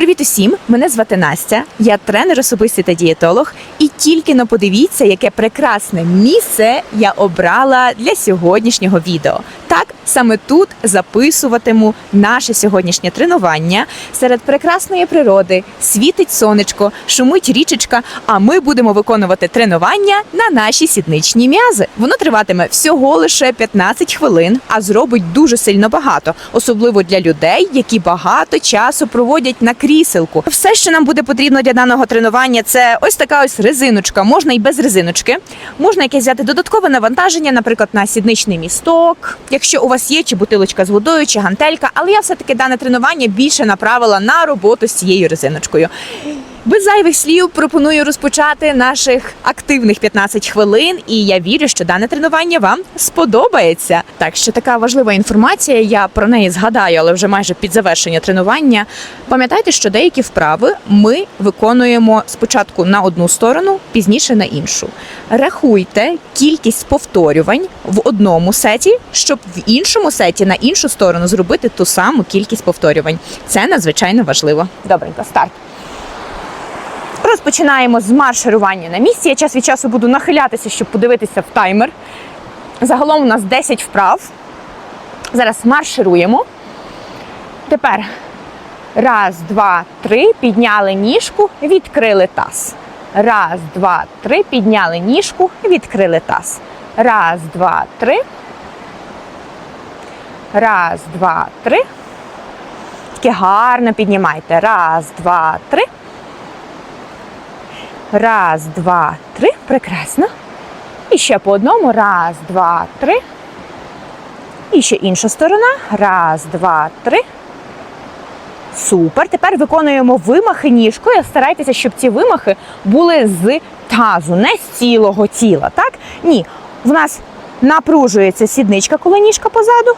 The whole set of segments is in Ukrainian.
Привіт усім! Мене звати Настя. Я тренер особистий та дієтолог. І тільки но подивіться, яке прекрасне місце я обрала для сьогоднішнього відео. Так, саме тут записуватиму наше сьогоднішнє тренування серед прекрасної природи. Світить сонечко, шумить річечка. А ми будемо виконувати тренування на наші сідничні м'язи. Воно триватиме всього лише 15 хвилин, а зробить дуже сильно багато, особливо для людей, які багато часу проводять на кріселку. Все, що нам буде потрібно для даного тренування, це ось така ось резиночка. Можна і без резиночки. Можна якесь взяти додаткове навантаження, наприклад, на сідничний місток, якщо у вас є чи бутилочка з водою, чи гантелька. Але я все таки дане тренування більше направила на роботу з цією резиночкою. Без зайвих слів пропоную розпочати наших активних 15 хвилин, і я вірю, що дане тренування вам сподобається. Так, ще така важлива інформація. Я про неї згадаю, але вже майже під завершення тренування. Пам'ятайте, що деякі вправи ми виконуємо спочатку на одну сторону, пізніше на іншу. Рахуйте кількість повторювань в одному сеті, щоб в іншому сеті на іншу сторону зробити ту саму кількість повторювань. Це надзвичайно важливо. Добренько, старт. Розпочинаємо з марширування на місці. Я час від часу буду нахилятися, щоб подивитися в таймер. Загалом у нас 10 вправ. Зараз маршируємо. Тепер раз, два, три. Підняли ніжку, відкрили таз. Раз, два, три. Підняли ніжку, відкрили таз. Раз, два, три. Раз, два, три. Тільки гарно піднімайте. Раз, два, три. Раз, два, три. Прекрасно. І ще по одному. Раз, два, три. І ще інша сторона. Раз, два, три. Супер. Тепер виконуємо вимахи ніжкою. Старайтеся, щоб ці вимахи були з тазу, не з цілого тіла. Так? Ні. В нас напружується сідничка, коли ніжка позаду.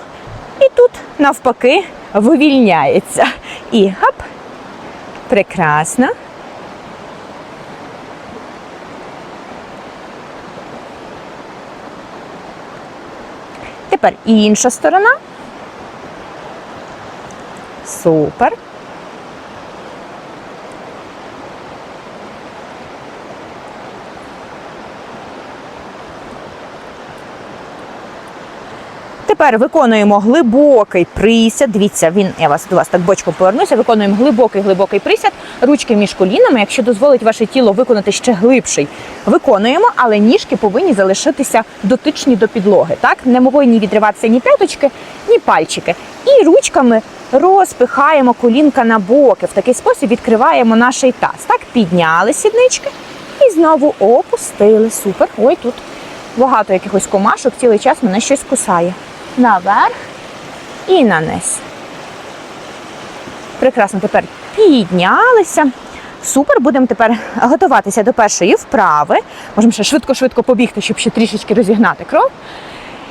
І тут, навпаки, вивільняється. І гап. Прекрасно. Тепер інша сторона. Супер. Тепер виконуємо глибокий присяд. Дивіться, він я вас до вас так бочком повернуся. Виконуємо глибокий глибокий присяд, ручки між колінами. Якщо дозволить ваше тіло виконати ще глибший, виконуємо, але ніжки повинні залишитися дотичні до підлоги. Так не повинні відриватися ні п'яточки, ні пальчики. І ручками розпихаємо колінка на боки. В такий спосіб відкриваємо наш таз. Так, підняли сіднички і знову опустили. Супер. Ой, тут багато якихось комашок, цілий час мене щось кусає. Наверх і на низ. Прекрасно, тепер піднялися. Супер, будемо тепер готуватися до першої вправи. Можемо ще швидко-швидко побігти, щоб ще трішечки розігнати кров.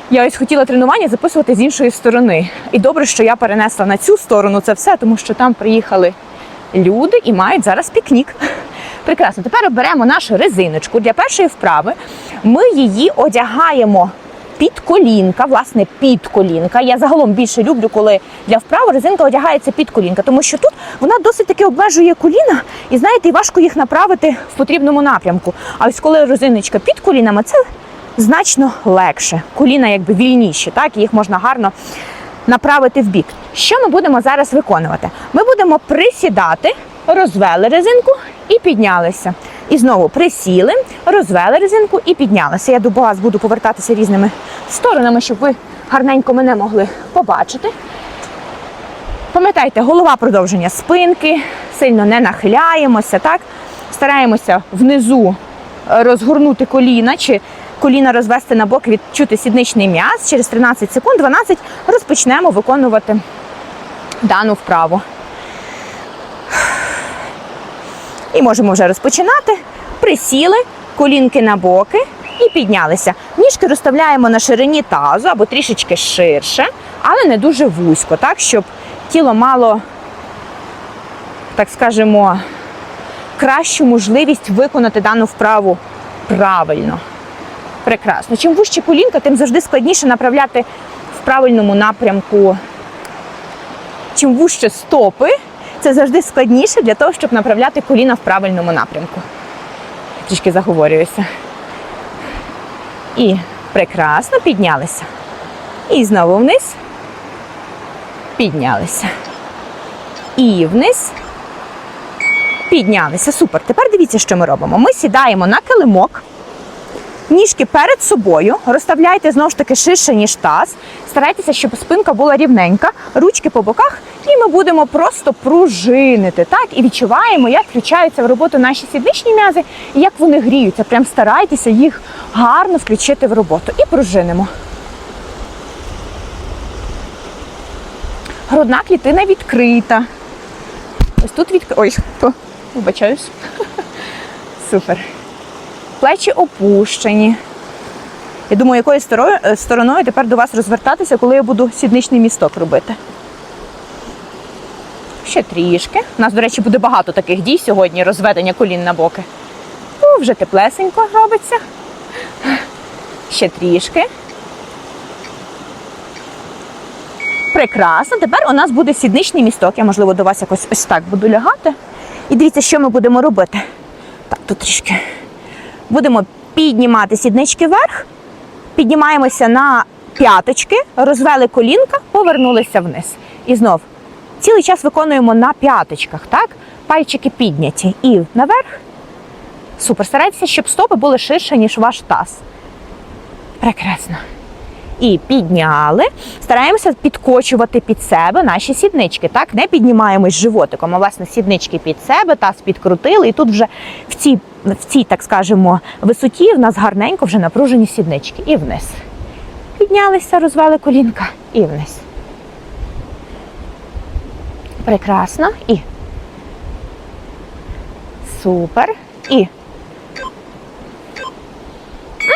Я ось хотіла тренування записувати з іншої сторони. І добре, що я перенесла на цю сторону це все, тому що там приїхали люди і мають зараз пікнік. Прекрасно, тепер беремо нашу резиночку для першої вправи. Ми її одягаємо під колінка, власне, під колінка. Я загалом більше люблю, коли для вправи резинка одягається під колінка, тому що тут вона досить таки обмежує коліна, і знаєте, і важко їх направити в потрібному напрямку. А ось коли резиночка під колінами, це значно легше. Коліна якби вільніші, так, і їх можна гарно направити в бік. Що ми будемо зараз виконувати? Ми будемо присідати, розвели резинку і піднялися. І знову присіли, розвели резинку і піднялися. Я до вас буду повертатися різними сторонами, щоб ви гарненько мене могли побачити. Пам'ятайте, голова продовження спинки, сильно не нахиляємося, так? Стараємося внизу розгорнути коліна чи коліна розвести на бок, відчути сідничний м'яз. Через 13 секунд, 12 розпочнемо виконувати дану вправу. І можемо вже розпочинати. Присіли, колінки на боки і піднялися. Ніжки розставляємо на ширині тазу або трішечки ширше, але не дуже вузько, так, щоб тіло мало, так скажемо, кращу можливість виконати дану вправу правильно. Прекрасно. Чим вужче колінка, тим завжди складніше направляти в правильному напрямку. Чим вужче стопи, це завжди складніше для того, щоб направляти коліна в правильному напрямку. Трішки заговорююся. І прекрасно піднялися. І знову вниз. Піднялися. І вниз. Піднялися. Супер. Тепер дивіться, що ми робимо. Ми сідаємо на килимок. Ніжки перед собою, розставляйте знову ж таки ширше, ніж таз. Старайтеся, щоб спинка була рівненька, ручки по боках, і ми будемо просто пружинити. Так, і відчуваємо, як включаються в роботу наші сідничні м'язи і як вони гріються. Прям старайтеся їх гарно включити в роботу. І пружинимо. Грудна клітина відкрита. Ось тут відкрита. Ой, то, вибачаюсь. Супер. Плечі опущені. Я думаю, якою е, стороною тепер до вас розвертатися, коли я буду сідничний місток робити. Ще трішки. У нас, до речі, буде багато таких дій сьогодні, розведення колін на боки. О, вже теплесенько робиться. Ще трішки. Прекрасно. Тепер у нас буде сідничний місток. Я, можливо, до вас якось ось так буду лягати. І дивіться, що ми будемо робити. Так, тут трішки. Будемо піднімати сіднички вверх, піднімаємося на п'яточки, розвели колінка, повернулися вниз. І знов цілий час виконуємо на п'яточках, так? Пальчики підняті. І наверх. Супер. Старайтеся, щоб стопи були ширше, ніж ваш таз. Прекрасно. І підняли. Стараємося підкочувати під себе наші сіднички. Так, не піднімаємось животиком, а власне сіднички під себе, таз підкрутили. І тут вже в цій, в цій, так скажемо, висоті в нас гарненько вже напружені сіднички. І вниз. Піднялися, розвели колінка і вниз. Прекрасно. І. Супер. І.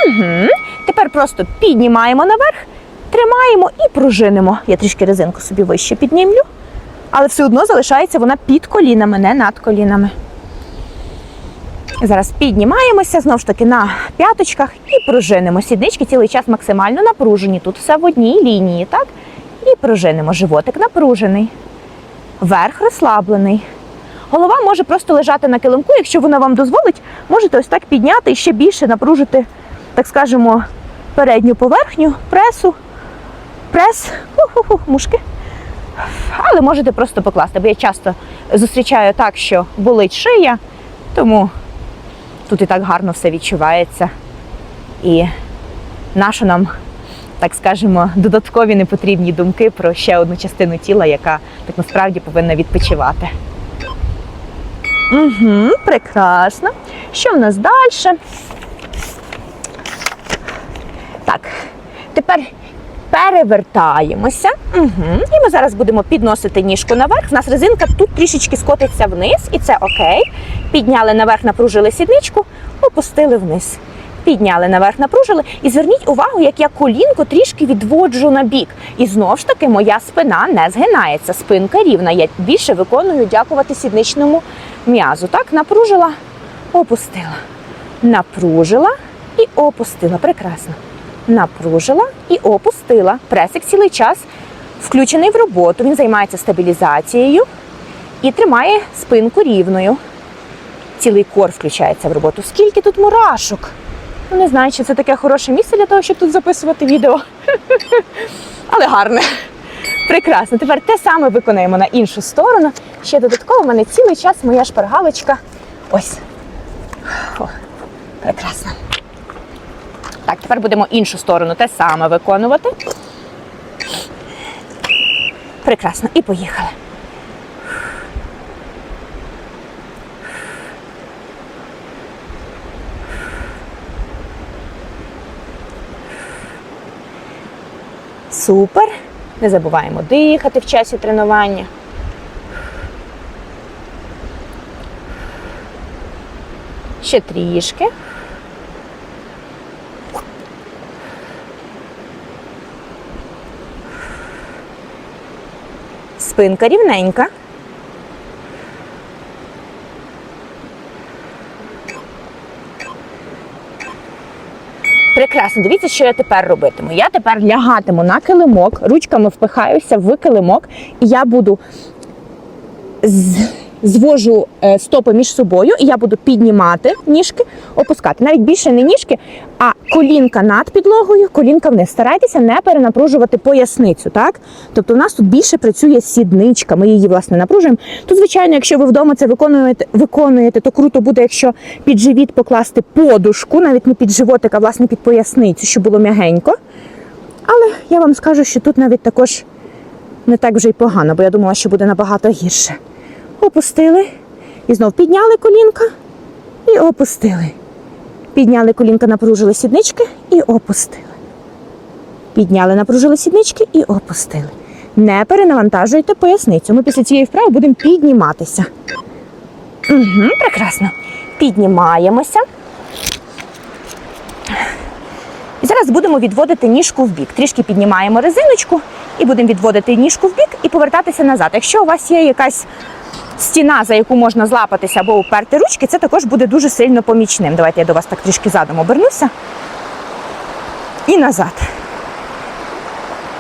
Угу. Тепер просто піднімаємо наверх, тримаємо і пружинимо. Я трішки резинку собі вище піднімлю, але все одно залишається вона під колінами, не над колінами. Зараз піднімаємося знову ж таки на п'яточках і пружинимо. Сіднички цілий час максимально напружені. Тут все в одній лінії, так? І пружинимо. Животик напружений. Верх розслаблений. Голова може просто лежати на килимку, якщо вона вам дозволить, можете ось так підняти і ще більше напружити, так скажемо, передню поверхню, пресу, прес, ху-ху-ху, мушки. Але можете просто покласти, бо я часто зустрічаю так, що болить шия, тому тут і так гарно все відчувається. І нащо нам, так скажемо, додаткові непотрібні думки про ще одну частину тіла, яка так насправді повинна відпочивати. Угу, прекрасно. Що в нас далі? Так, тепер перевертаємося. Угу. І ми зараз будемо підносити ніжку наверх. У нас резинка тут трішечки скотиться вниз, і це окей. Підняли наверх, напружили сідничку, опустили вниз. Підняли наверх, напружили. І зверніть увагу, як я колінко трішки відводжу на бік. І знову ж таки, моя спина не згинається, спинка рівна. Я більше виконую дякувати сідничному м'язу. Так, напружила, опустила. Напружила і опустила. Прекрасно. Напружила і опустила. Пресик цілий час включений в роботу. Він займається стабілізацією і тримає спинку рівною. Цілий кор включається в роботу. Скільки тут мурашок? Ну, не знаю, чи це таке хороше місце для того, щоб тут записувати відео. Але гарне. Прекрасно. Тепер те саме виконаємо на іншу сторону. Ще додатково в мене цілий час моя шпаргалочка. Ось. О, прекрасно. Так, тепер будемо іншу сторону те саме виконувати. Прекрасно. І поїхали. Супер. Не забуваємо дихати в часі тренування. Ще трішки. Спинка рівненька. Прекрасно, дивіться, що я тепер робитиму. Я тепер лягатиму на килимок, ручками впихаюся в килимок, і я буду з- звожу е, стопи між собою, і я буду піднімати ніжки, опускати. Навіть більше не ніжки, а колінка над підлогою, колінка вниз. Старайтеся не перенапружувати поясницю. Так? Тобто у нас тут більше працює сідничка, ми її власне напружуємо. Тут, звичайно, якщо ви вдома це виконуєте, виконуєте, то круто буде, якщо під живіт покласти подушку, навіть не під животик, а власне під поясницю, щоб було м'ягенько. Але я вам скажу, що тут навіть також не так вже й погано, бо я думала, що буде набагато гірше. Опустили. І знов підняли колінка і опустили. Підняли колінка, напружили сіднички і опустили. Підняли, напружили сіднички і опустили. Не перенавантажуйте поясницю. Ми після цієї вправи будемо підніматися. Угу, прекрасно. Піднімаємося. І зараз будемо відводити ніжку в бік. Трішки піднімаємо резиночку і будемо відводити ніжку в бік і повертатися назад. Якщо у вас є якась стіна, за яку можна злапатися або уперти ручки, це також буде дуже сильно помічним. Давайте я до вас так трішки задом обернуся. І назад.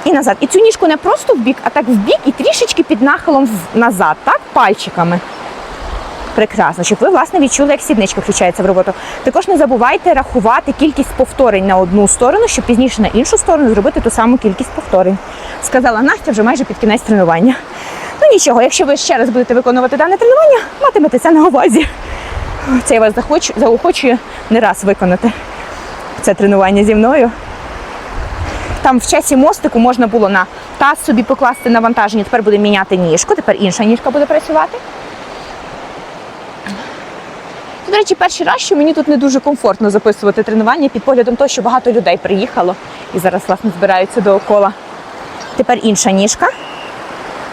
І назад. І цю ніжку не просто в бік, а так в бік і трішечки під нахилом назад, так, пальчиками. Прекрасно, щоб ви власне відчули, як сідничка включається в роботу. Також не забувайте рахувати кількість повторень на одну сторону, щоб пізніше на іншу сторону зробити ту саму кількість повторень. Сказала Настя вже майже під кінець тренування. Ну нічого, якщо ви ще раз будете виконувати дане тренування, матимете це на увазі. Це я вас заохочую не раз виконати це тренування зі мною. Там в часі мостику можна було на таз собі покласти навантаження. Тепер буде міняти ніжку, тепер інша ніжка буде працювати. До речі, перший раз, що мені тут не дуже комфортно записувати тренування під поглядом того, що багато людей приїхало і зараз, власне, збираються доокола. Тепер інша ніжка.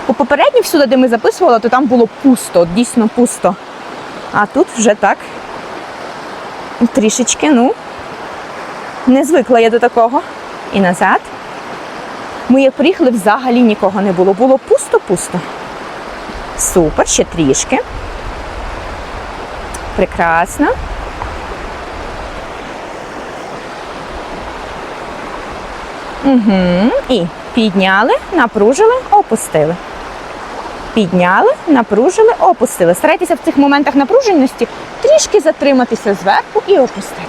У попередній всюди, де ми записували, то там було пусто, дійсно пусто. А тут вже так. Трішечки, ну, не звикла я до такого. І назад. Ми як приїхали, взагалі нікого не було. Було пусто-пусто. Супер, ще трішки. Прекрасно. Угу. І підняли, напружили, опустили. Підняли, напружили, опустили. Старайтеся в цих моментах напруженості трішки затриматися зверху і опустити.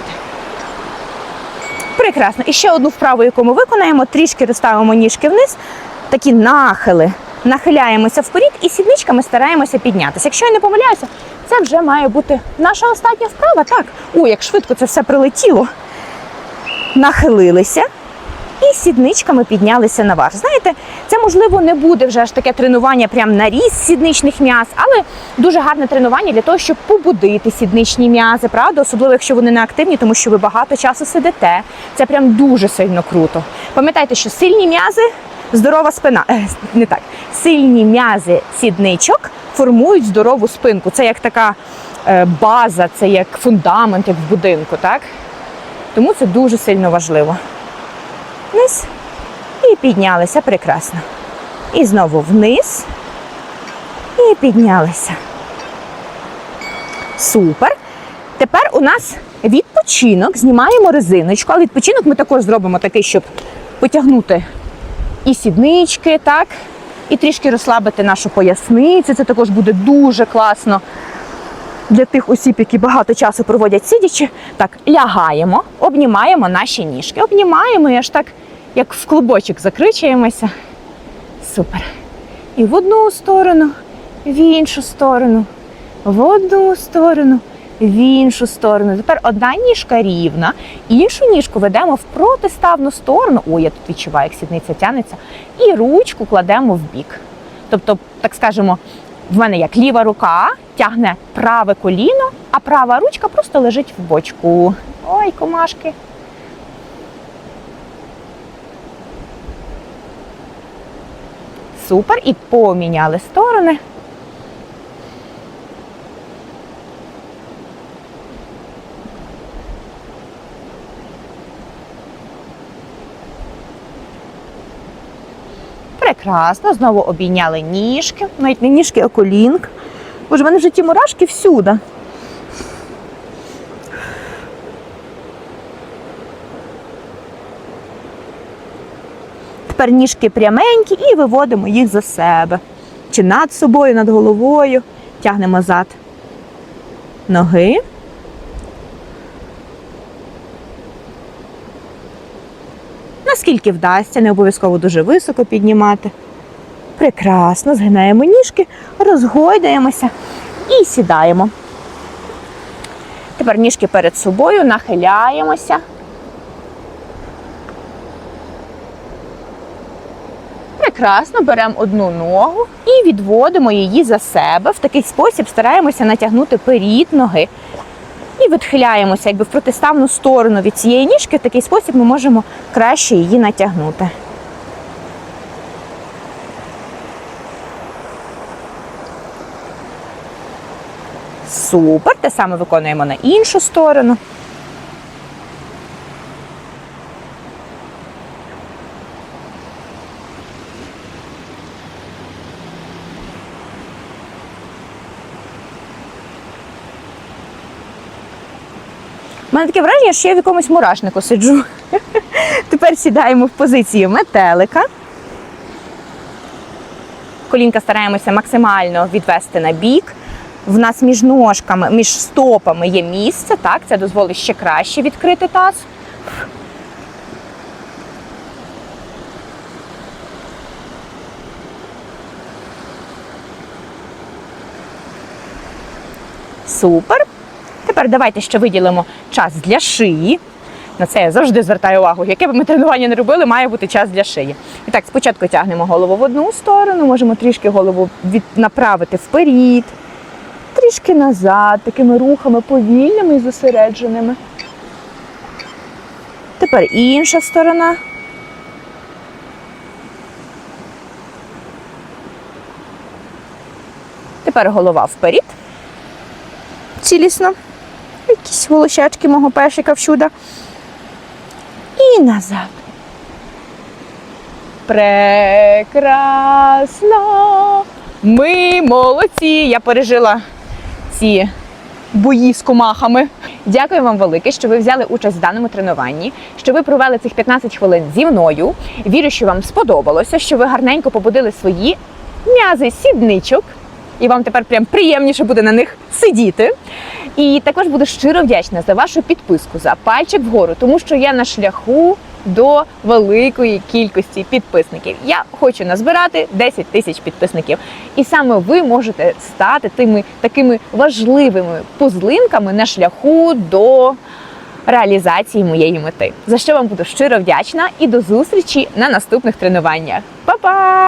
Прекрасно. І ще одну вправу, яку ми виконаємо, трішки розставимо ніжки вниз, такі нахили. Нахиляємося вперед і сідничками стараємося піднятися. Якщо я не помиляюся, це вже має бути наша остання вправа. Так. Ой, як швидко це все прилетіло. Нахилилися і сідничками піднялися наверх. Знаєте, це можливо не буде вже аж таке тренування прям на ріст сідничних м'яз, але дуже гарне тренування для того, щоб побудити сідничні м'язи, правда, особливо якщо вони не активні, тому що ви багато часу сидите. Це прям дуже сильно круто. Пам'ятайте, що сильні м'язи, здорова спина. Е, не так, сильні м'язи сідничок формують здорову спинку. Це як така е, база, це як фундамент, як в будинку, так? Тому це дуже сильно важливо вниз і піднялися прекрасно. І знову вниз і піднялися. Супер. Тепер у нас відпочинок, знімаємо резиночку, але відпочинок ми також зробимо такий, щоб потягнути і сіднички, так, і трішки розслабити нашу поясницю. Це також буде дуже класно для тих осіб, які багато часу проводять сидячи. Так, лягаємо, обнімаємо наші ніжки. Обнімаємо і аж так, як в клубочок закричуємося. Супер. І в одну сторону, в іншу сторону, в одну сторону, в іншу сторону. Тепер одна ніжка рівна, іншу ніжку ведемо в протиставну сторону. Ой, я тут відчуваю, як сідниця тянеться. І ручку кладемо в бік. Тобто, так скажемо, в мене як ліва рука тягне праве коліно, а права ручка просто лежить в бочку. Ой, комашки. Супер. І поміняли сторони. Прекрасно. Знову обійняли ніжки. Навіть не ніжки, а колінк. Боже, в мене вже ті мурашки всюди. Тепер ніжки пряменькі і виводимо їх за себе. чи над собою, над головою. Тягнемо зад ноги. Наскільки вдасться, не обов'язково дуже високо піднімати. Прекрасно, згинаємо ніжки, розгойдаємося і сідаємо. Тепер ніжки перед собою, нахиляємося. Прекрасно, беремо одну ногу і відводимо її за себе. В такий спосіб стараємося натягнути перід ноги. І відхиляємося якби в протиставну сторону від цієї ніжки. В такий спосіб ми можемо краще її натягнути. Супер. Те саме виконуємо на іншу сторону. Мене таке враження, що я в якомусь мурашнику сиджу. Тепер сідаємо в позицію метелика. Колінка стараємося максимально відвести на бік. В нас між ножками, між стопами є місце, так? Це дозволить ще краще відкрити таз. Супер. Тепер давайте ще виділимо час для шиї. На це я завжди звертаю увагу. Яке б ми тренування не робили, має бути час для шиї. І так, спочатку тягнемо голову в одну сторону, можемо трішки голову направити вперед, трішки назад, такими рухами повільними і зосередженими. Тепер інша сторона. Тепер голова вперед. Цілісно. Якісь волощачки мого пешика всюди. І назад. Прекрасно. Ми молодці. Я пережила ці бої з комахами. Дякую вам велике, що ви взяли участь в даному тренуванні, що ви провели цих 15 хвилин зі мною. Вірю, що вам сподобалося, що ви гарненько побудили свої м'язи сідничок. І вам тепер прям приємніше буде на них сидіти. І також буду щиро вдячна за вашу підписку, за пальчик вгору, тому що я на шляху до великої кількості підписників. Я хочу назбирати 10 тисяч підписників. І саме ви можете стати тими такими важливими пузлинками на шляху до реалізації моєї мети. За що вам буду щиро вдячна і до зустрічі на наступних тренуваннях. Па-па!